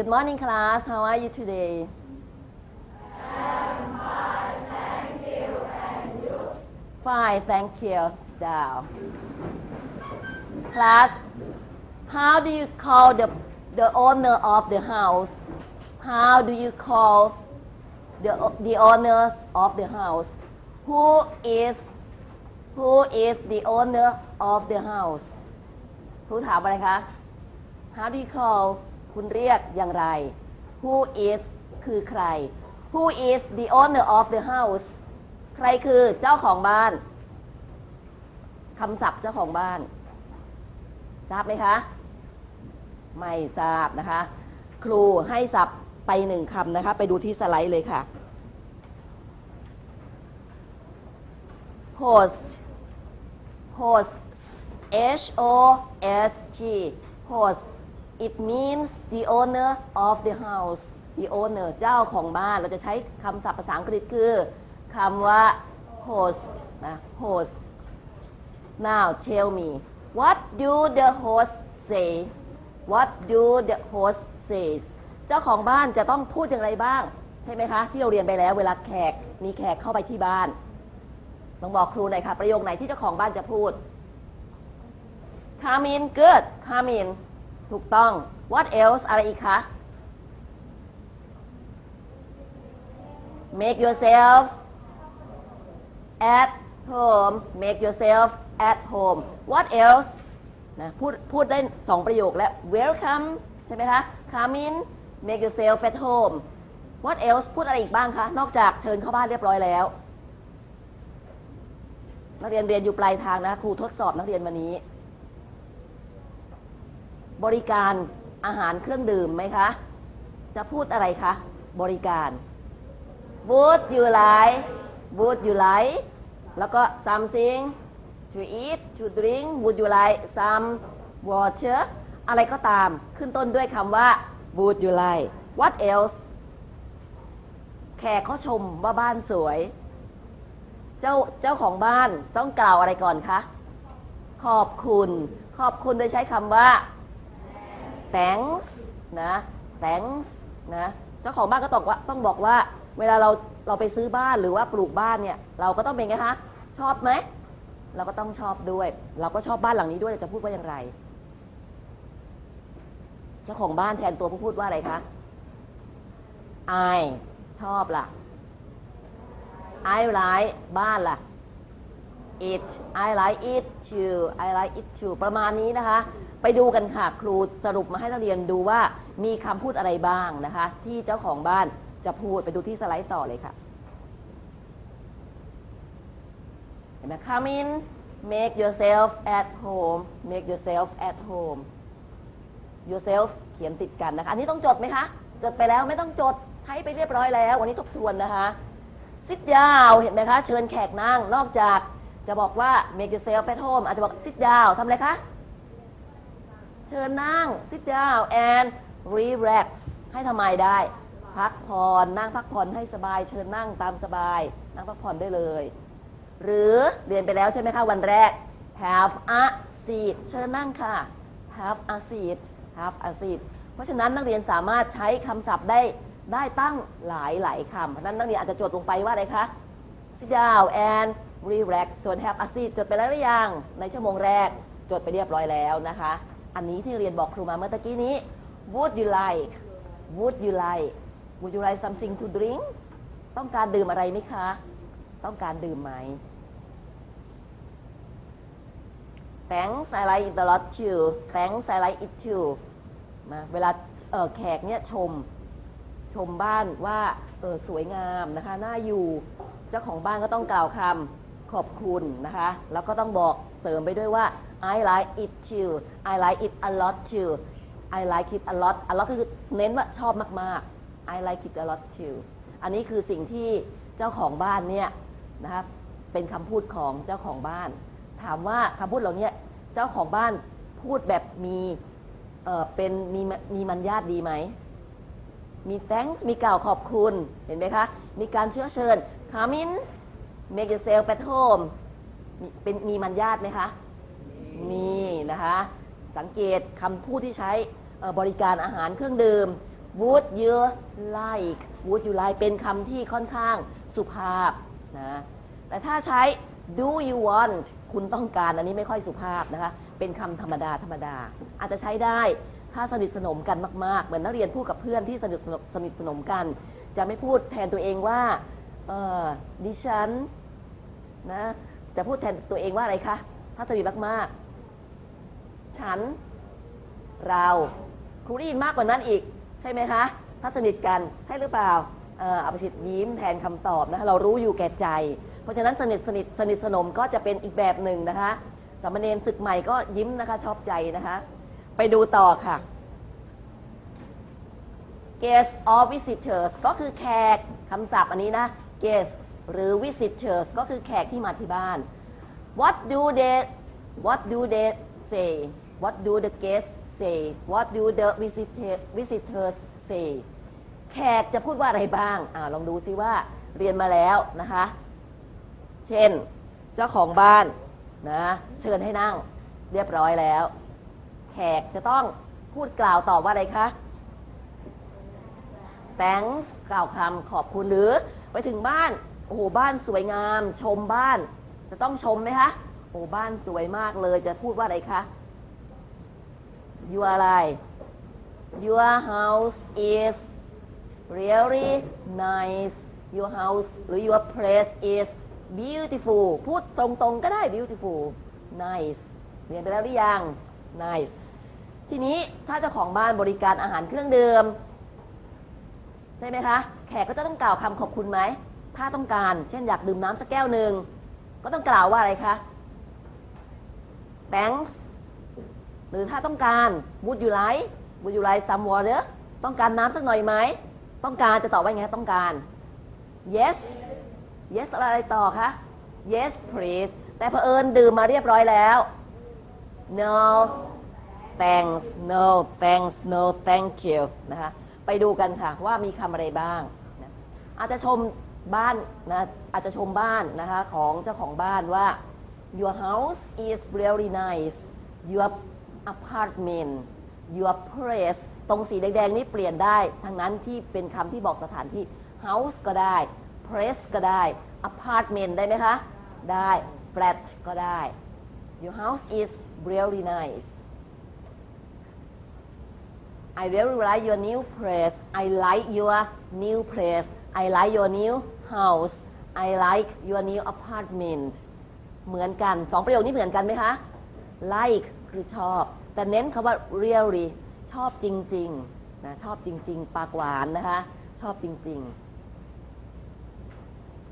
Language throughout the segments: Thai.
Good morning, class. How are you today? Fine, thank you. Sit down. Class, how do you call the, the owner of the house? How do you call the, the owners of the house? Who is who is the owner of the house ครูถามอะไรคะ How do you call คุณเรียกอย่างไร Who is คือใคร Who is the owner of the house ใครคือเจ้าของบ้านคำศัพท์เจ้าของบ้าน ทราบไหมคะ ไม่ทราบนะคะ ครูให้ศัพท์ไปหนึ่งคำนะคะ ไปดูที่สไลด์เลยค่ะ host hosts H O S T host it means the owner of the house the owner เจ้าของบ้าน เราจะใช้คำศัพท์ภาษาอังกฤษคือคำว่า host นะ host now tell me what do the host say what do the host says เจ้าของบ้านจะต้องพูดอย่างไรบ้าง ใช่ไหมคะ ที่เราเรียนไปแล้วเวลาแขกมีแขกเข้าไปที่บ้านต้องบอกครูหน่อยค่ะ ประโยคไหนที่เจ้าของบ้านจะพูด come in good come in ถูกต้อง what else อะไรอีกคะ make yourself at home make yourself at home what else นะพูดพูดได้สองประโยคแล้ว welcome ใช่ไหมคะ come in make yourself at home what else พูดอะไรอีกบ้างคะ นอกจากเชิญเข้าบ้านเรียบร้อยแล้วนักเรียนเรียนอยู่ปลายทางนะ ครูทดสอบนักเรียนวันนี้ บริการอาหารเครื่องดื่มไหมคะ จะพูดอะไรคะ บริการ Would you like Would you like แล้วก็ something to eat to drink Would you like some water อะไรก็ตามขึ้นต้นด้วยคำว่า Would you like What else แขกเขาชมว่าบ้านสวย เจ้าเจ้าของบ้านต้องกล่าวอะไรก่อนคะ ขอบคุณ ขอบคุณโดยใช้คำว่า thanks นะ thanks นะเจ้าของบ้านก็ต้องว่าต้องบอกว่า เวลาเราเราไปซื้อบ้านหรือว่าปลูกบ้านเนี่ย เราก็ต้องเป็นไงคะชอบไหมเราก็ต้องชอบด้วย เราก็ชอบบ้านหลังนี้ด้วยจะพูดว่าอย่างไร เจ้าของบ้านแทนตัวผู้พูดว่าอะไรคะ I ชอบล่ะ I like บ้านล่ะ it I like it too I like it too ประมาณนี้นะคะ ไปดูกันค่ะ ครูสรุปมาให้นักเรียนดูว่ามีคำพูดอะไรบ้างนะคะ ที่เจ้าของบ้านจะพูดไปดูที่สไลด์ต่อเลยค่ะ เห็นไหม come in make yourself at home make yourself at home yourself เขียนติดกันนะคะ อันนี้ต้องจดไหมคะ จดไปแล้วไม่ต้องจดใช้ไปเรียบร้อยแล้ว วันนี้ทบทวนนะคะ sit down เห็นไหมคะ เชิญแขกนั่ง นอกจาก จะบอกว่า make yourself at home อาจจะบอก sit down ทำอะไรคะ เชิญนั่ง sit down and relax ให้ทำไมได้ พักผ่อนนั่งพักผ่อนให้สบาย เชิญนั่งตามสบาย นั่งพักผ่อนได้เลย หรือเรียนไปแล้วใช่ไหมคะวันแรก have a seat เชิญนั่งค่ะ have a seat have a seat เพราะฉะนั้นนักเรียนสามารถใช้คำศัพท์ได้ได้ตั้งหลายหลายคำเพราะนั้นนักเรียนอาจจะจดลงไปว่าอะไรคะ sit down and relax ส่วน have a seat จดไปแล้วหรือยัง ในชั่วโมงแรก จดไปเรียบร้อยแล้วนะคะ อันนี้ที่เรียนบอกครูมาเมื่อตะกี้นี้ would you like would you like would you like something to drink ต้องการดื่มอะไรไหมคะ ต้องการดื่มไหม Thanks I like it a lot too Thanks I like it too มาเวลาเออแขกเนี่ยชมชมบ้านว่าเออสวยงามนะคะน่าอยู่ เจ้าของบ้านก็ต้องกล่าวคำ ขอบคุณนะคะ แล้วก็ต้องบอกเสริมไปด้วยว่า I like it too I like it a lot too I like it a lot a lot ก็คือเน้นว่าชอบมากๆ I like it a lot too อันนี้คือสิ่งที่เจ้าของบ้านเนี่ยนะคะเป็นคำพูดของเจ้าของบ้าน ถามว่าคำพูดเหล่านี้เจ้าของบ้านพูดแบบมีเออเป็นมีมีมันญาติดีไหม มี thanks มีกล่าวขอบคุณ เห็นไหมคะ มีการเชื้อเชิญ come in make yourself at home มีเป็นมีมันญาติไหมคะมีนะคะ สังเกตคำพูดที่ใช้เอ่อบริการอาหารเครื่องดื่ม would you like would you like เป็นคำที่ค่อนข้างสุภาพนะแต่ถ้าใช้ do you want คุณต้องการอันนี้ไม่ค่อยสุภาพนะคะ เป็นคำธรรมดาธรรมดา อาจจะใช้ได้ถ้าสนิทสนมกันมาก ๆ เหมือนนักเรียนพูดกับเพื่อนที่สนิทสนมสนิทสนมกัน จะไม่พูดแทนตัวเองว่าเออดิฉัน นะจะพูดแทนตัวเองว่าอะไรคะถ้าสนิทมากๆ ฉัน เราครูได้ยินมากกว่านั้นอีก ใช่ไหมคะ ถ้าสนิทกันใช่หรือเปล่าเอาไปชิดยิ้มแทนคำตอบนะคะเรารู้อยู่แก่ใจ เพราะฉะนั้นสนิทสนิทสนิทสนมก็จะเป็นอีกแบบหนึ่งนะคะสามเณรศึกใหม่ก็ยิ้มนะคะชอบใจนะคะ ไปดูต่อค่ะ guest or visitors ก็คือแขกคำศัพท์อันนี้นะ guest หรือ visitors ก็คือแขกที่มาที่บ้าน what do they what do they say what do the guests say what do the visitor, visitors say แขกจะพูดว่าอะไรบ้างอ่าลองดูซิว่าเรียนมาแล้วนะคะ เช่น เจ้าของบ้านนะเชิญให้นั่งเรียบร้อยแล้ว แขกจะต้องพูดกล่าวตอบว่าอะไรคะ thanks กล่าวคำขอบคุณหรือไปถึงบ้าน อ้โหบ้านสวยงาม ชมบ้าน จะต้องชมไหมคะโอ้บ้านสวยมากเลยจะพูดว่าอะไรคะ your อะไร your house is really nice your house หรือ your place is beautiful พูดตรงๆก็ได้ beautiful nice เรียนไปแล้วหรือยัง nice ทีนี้ถ้าเจ้าของบ้านบริการอาหารเครื่องดื่มใช่ไหมคะ แขกก็จะต้องกล่าวคำขอบคุณไหม ถ้าต้องการ เช่นอยากดื่มน้ำสักแก้วหนึ่ง ก็ต้องกล่าวว่าอะไรคะ thanks หรือถ้าต้องการ would you like would you like some water ต้องการน้ำสักหน่อยไหม ต้องการจะตอบว่าไงต้องการ yes yes อะไรต่อคะ yes please แต่เผอิญดื่มมาเรียบร้อยแล้ว no thanks no thanks no thank you นะคะ ไปดูกันค่ะว่ามีคำอะไรบ้าง อาจจะชม บ้านนะอาจจะชมบ้านนะคะของเจ้าของบ้านว่า your house is really nice your apartment your place ตรงสีแดงๆนี่เปลี่ยนได้ ทั้งนั้นที่เป็นคำที่บอกสถานที่ house ก็ได้ place ก็ได้ apartment ได้ไหมคะ ได้ flat ก็ได้ your house is really nice I really like your new place. I like your new place. I like your new house. I like your new apartment. เหมือนกันสองประโยคนี้เหมือนกันไหมคะ like คือชอบ แต่เน้นคำว่า really ชอบจริงๆนะชอบจริง ๆ ปากหวานนะคะ ชอบจริง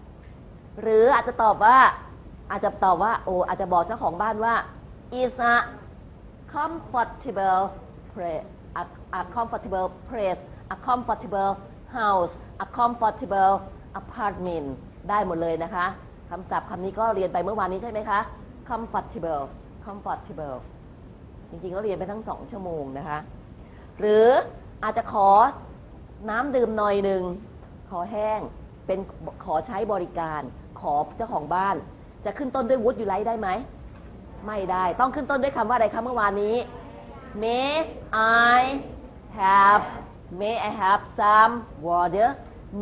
ๆ หรืออาจจะตอบว่าอาจจะตอบว่าโออาจจะบอกเจ้าของบ้านว่า is a comfortable place a, a comfortable place a comfortable house a comfortable apartment ได้หมดเลยนะคะคำศัพท์คำนี้ก็เรียนไปเมื่อวานนี้ใช่ไหมคะ comfortable comfortable จริงๆก็เรียนไปทั้งสองชั่วโมงนะคะ หรืออาจจะขอน้ำดื่มหน่อยหนึ่ง ขอแห้ง เป็นขอใช้บริการ ขอเจ้าของบ้าน จะขึ้นต้นด้วย would you like ได้ไหม ไม่ได้ ต้องขึ้นต้นด้วยคำว่าอะไรคะเมื่อวานนี้ May I have May I have some water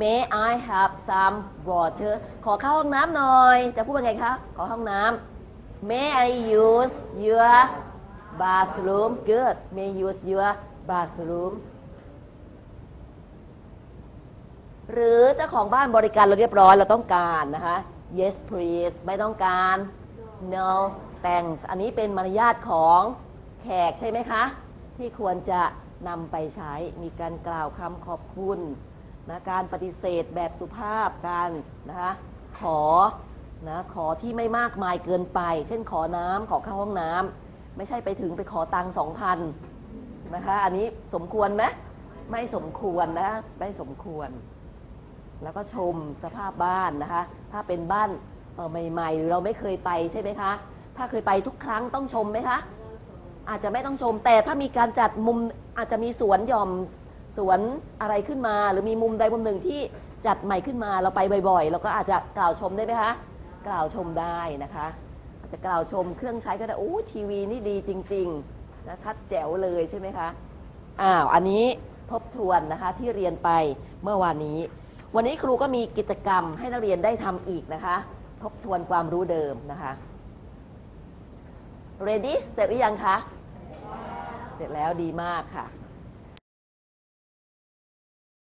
May I have some water ขอเข้าห้องน้ำหน่อย จะพูดว่าไงคะ ขอห้องน้ำ May I use your bathroom good May I use your bathroom หรือเจ้าของบ้านบริการเราเรียบร้อยเราต้องการนะคะ yes please ไม่ต้องการ no thanks อันนี้เป็นมารยาทของแขกใช่ไหมคะ ที่ควรจะ นำไปใช้มีการกล่าวคำขอบคุณนะการปฏิเสธแบบสุภาพการนะคะขอนะขอที่ไม่มากมายเกินไป เช่นขอน้ำขอเข้าห้องน้ำไม่ใช่ไปถึงไปขอตังค์สองพันนะคะอันนี้สมควรไหมไม่สมควรนะไม่สมควร แล้วก็ชมสภาพบ้านนะคะ ถ้าเป็นบ้านใหม่ๆหรือเราไม่เคยไปใช่ไหมคะ ถ้าเคยไปทุกครั้งต้องชมไหมคะ อาจจะไม่ต้องชม แต่ถ้ามีการจัดมุมอาจจะมีสวนหย่อมสวนอะไรขึ้นมา หรือมีมุมใดมุมหนึ่งที่จัดใหม่ขึ้นมาเราไปบ่อยๆ เราก็อาจจะกล่าวชมได้ไหมคะ กล่าวชมได้นะคะ อาจจะกล่าวชมเครื่องใช้ก็ได้โอ้ทีวีนี่ดีจริงๆนะชัดแจ๋วเลยใช่ไหมคะอ้าวอันนี้ทบทวนนะคะที่เรียนไปเมื่อวานนี้ วันนี้ครูก็มีกิจกรรมให้นักเรียนได้ทำอีกนะคะ ทบทวนความรู้เดิมนะคะ ready เสร็จหรือยังคะ เสร็จแล้วดีมากค่ะ